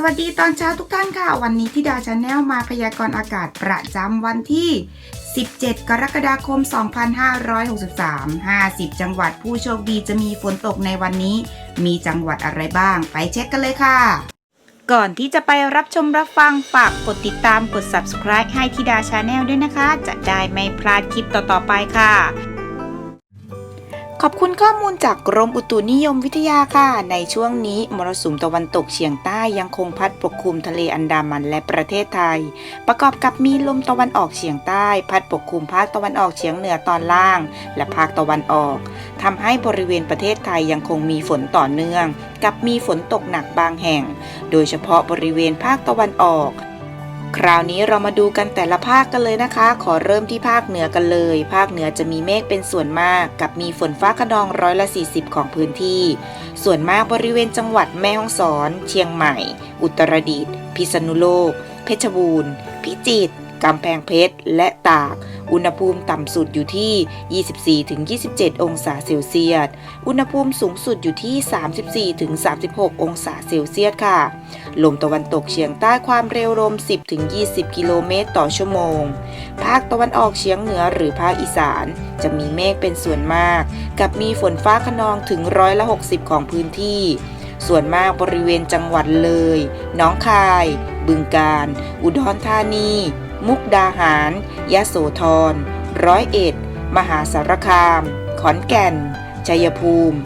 สวัสดีตอนเช้าทุกท่านค่ะ วันนี้ที่ดาชาแนลมาพยากรณ์อากาศประจำวันที่ 17 กรกฎาคม 2563 50 จังหวัดผู้โชคดีจะมีฝนตกในวันนี้ มีจังหวัดอะไรบ้าง ไปเช็คกันเลยค่ะ ก่อนที่จะไปรับชมรับฟังฝากกดติดตามกด subscribe ให้ทิดาชาแนลด้วยนะคะ จะได้ไม่พลาดคลิปต่อๆไปค่ะ ขอบคุณข้อมูลจากกรมอุตุนิยมวิทยาค่ะ ในช่วงนี้มรสุมตะวันตกเฉียงใต้ยังคงพัดปกคลุมทะเลอันดามันและประเทศไทย ประกอบกับมีลมตะวันออกเฉียงใต้ พัดปกคลุมภาคตะวันออกเฉียงเหนือตอนล่าง และภาคตะวันออกทำให้บริเวณประเทศไทยยังคงมีฝนต่อเนื่อง กับมีฝนตกหนักบางแห่ง โดยเฉพาะบริเวณภาคตะวันออก คราวนี้เรามาดูกันแต่ละภาคกันเลยนะคะ ขอเริ่มที่ภาคเหนือกันเลย ภาคเหนือจะมีเมฆเป็นส่วนมาก กับมีฝนฟ้าขนองร้อยละ 40 ของพื้นที่ ส่วนมากบริเวณจังหวัดแม่ฮ่องสอน เชียงใหม่ อุตรดิตถ์พิษณุโลก เพชรบูรณ์ พิจิตรกำแพงเพชร และตาก อุณหภูมิต่ำสุดอยู่ที่ 24-27 องศาเซลเซียส อุณหภูมิสูงสุดอยู่ที่ 34-36 องศาเซลเซียสค่ะ ลมตะวันตกเฉียงใต้ความเร็วลม 10-20 กิโลเมตรต่อชั่วโมง ภาคตะวันออกเฉียงเหนือหรือภาคอีสานจะมีเมฆเป็นส่วนมาก กับมีฝนฟ้าขนองถึงร้อยละ 60 ของพื้นที่ ส่วนมากบริเวณจังหวัดเลยหน้องคาย บึงกาฬ อุดรธานี มุกดาหาร ยะโสธร ร้อยเอ็ด มหาสารคาม ขอนแก่น ชัยภูมิ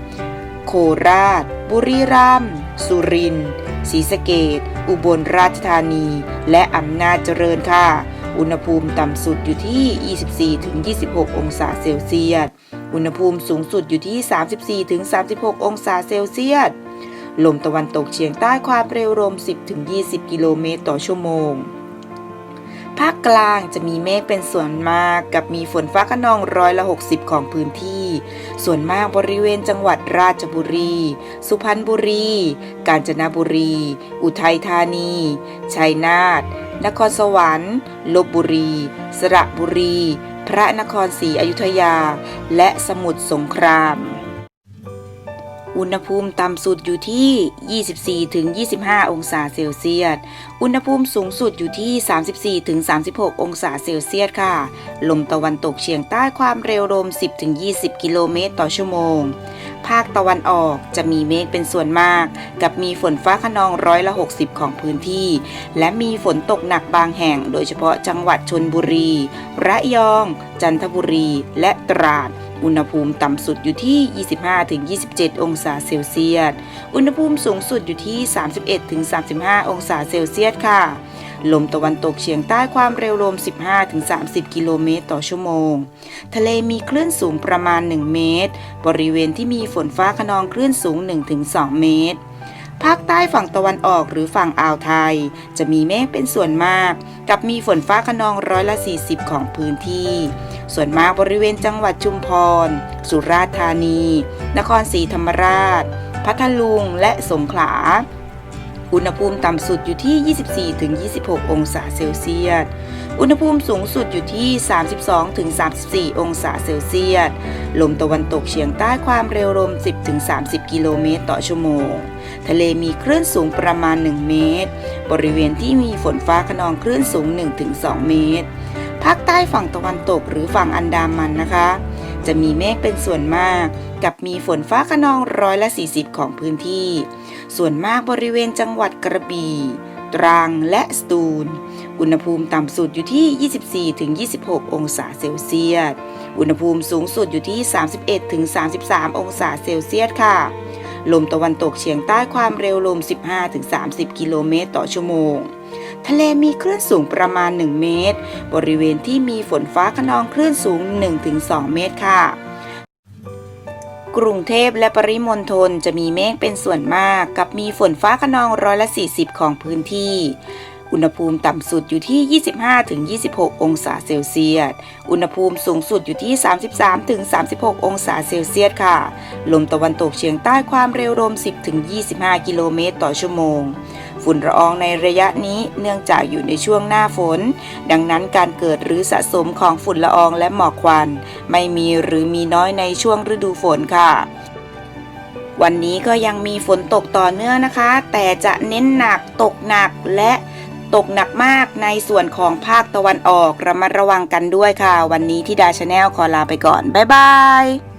โคราช บุรีรัมย์ สุรินทร์ ศรีสะเกดอุบลราชธานี และอำนาจเจริญค่ะ อุณหภูมิต่ำสุดอยู่ที่ 24-26 องศาเซลเซียส อุณหภูมิสูงสุดอยู่ที่ 34-36 องศาเซลเซียส ลมตะวันตกเฉียงใต้ความเร็วลม 10-20 กิโลเมตรต่อชั่วโมงาคกลางจะมีเมฆเป็นส่วนมากกับมีฝนฟ้าขนองร้อยละ 60 ของพื้นที่ ส่วนมากบริเวณจังหวัดราชบุรี สุพรรณบุรี กาญจนบุรี อุทัยธานี ชัยนาท นครสวรรค์ลบบุรี สระบุรี พระนครศรีอยุธยา และสมุทรสงคราม อุณหภูมิต่ำสุดอยู่ที่ 24-25 องศาเซลเซียส อุณหภูมิสูงสุดอยู่ที่ 34-36 องศาเซลเซียสค่ะ ลมตะวันตกเฉียงใต้ความเร็วลม 10-20 กิโลเมตรต่อชั่วโมง ภาคตะวันออกจะมีเมฆเป็นส่วนมาก กับมีฝนฟ้าขนองร้อยละ 60 ของพื้นที่ และมีฝนตกหนักบางแห่ง โดยเฉพาะจังหวัดชนบุรี ระยอง จันทบุรี และตราด อุณหภูมิต่ำสุดอยู่ที่ 25-27 องศาเซลเซียส อุณหภูมิสูงสุดอยู่ที่ 31-35 องศาเซลเซียสค่ะ ลมตะวันตกเฉียงใต้ความเร็วลม 15-30 กิโลเมตรต่อชั่วโมง ทะเลมีคลื่นสูงประมาณ 1 เมตร บริเวณที่มีฝนฟ้าขนองคลื่นสูง 1-2 เมตรภาคใต้ฝั่งตะวันออกหรือฝั่งอ่าวไทย จะมีเมฆเป็นส่วนมาก กับมีฝนฟ้าขนองร้อยละ 40 ของพื้นที่ ส่วนมากบริเวณจังหวัดชุมพร สุราษฎร์ธานี นครศรีธรรมราช พัทลุง และสงขลา อุณหภูมิต่ำสุดอยู่ที่ 24-26 องศาเซลเซียส อุณหภูมิสูงสุดอยู่ที่ 32-34 องศาเซลเซียส ลมตะวันตกเฉียงใต้ความเร็วลม 10-30 กิโลเมตรต่อชั่วโมง ทะเลมีคลื่นสูงประมาณ 1 เมตร บริเวณที่มีฝนฟ้าขนองคลื่นสูง 1-2 เมตร ภาคใต้ฝั่งตะวันตกหรือฝั่งอันดามันนะคะ จะมีเมฆเป็นส่วนมาก กับมีฝนฟ้าขนองร้อยละ 40 ของพื้นที่ ส่วนมากบริเวณจังหวัดกระบี่ตรังและสตูล อุณหภูมิต่ำสุดอยู่ที่ 24-26 องศาเซลเซียส อุณหภูมิสูงสุดอยู่ที่ 31-33 องศาเซลเซียสค่ะ ลมตะวันตกเฉียงใต้ความเร็วลม 15-30 กิโลเมตรต่อชั่วโมง ทะเลมีคลื่นสูงประมาณ 1 เมตร บริเวณที่มีฝนฟ้าขนองคลื่นสูง 1-2 เมตรค่ะ กรุงเทพและปริมณฑลจะมีเมฆเป็นส่วนมาก กับมีฝนฟ้าขนองร้อยละ 40 ของพื้นที่ อุณหภูมิต่ำสุดอยู่ที่ 25-26 องศาเซลเซียส อุณหภูมิสูงสุดอยู่ที่ 33-36 องศาเซลเซียสค่ะ ลมตะวันตกเฉียงใต้ความเร็วลม 10-25 กิโลเมตรต่อชั่วโมง ฝุ่นละอองในระยะนี้เนื่องจากอยู่ในช่วงหน้าฝน ดังนั้นการเกิดหรือสะสมของฝุ่นละอองและหมอกควัน ไม่มีหรือมีน้อยในช่วงฤดูฝนค่ะวันนี้ก็ยังมีฝนตกต่อเนื่องนะคะ แต่จะเน้นหนักตกหนักและตกหนักมากในส่วนของภาคตะวันออกระมัดระวังกันด้วยค่ะ วันนี้ที่ดาชาแนลขอลาไปก่อน บ๊ายบาย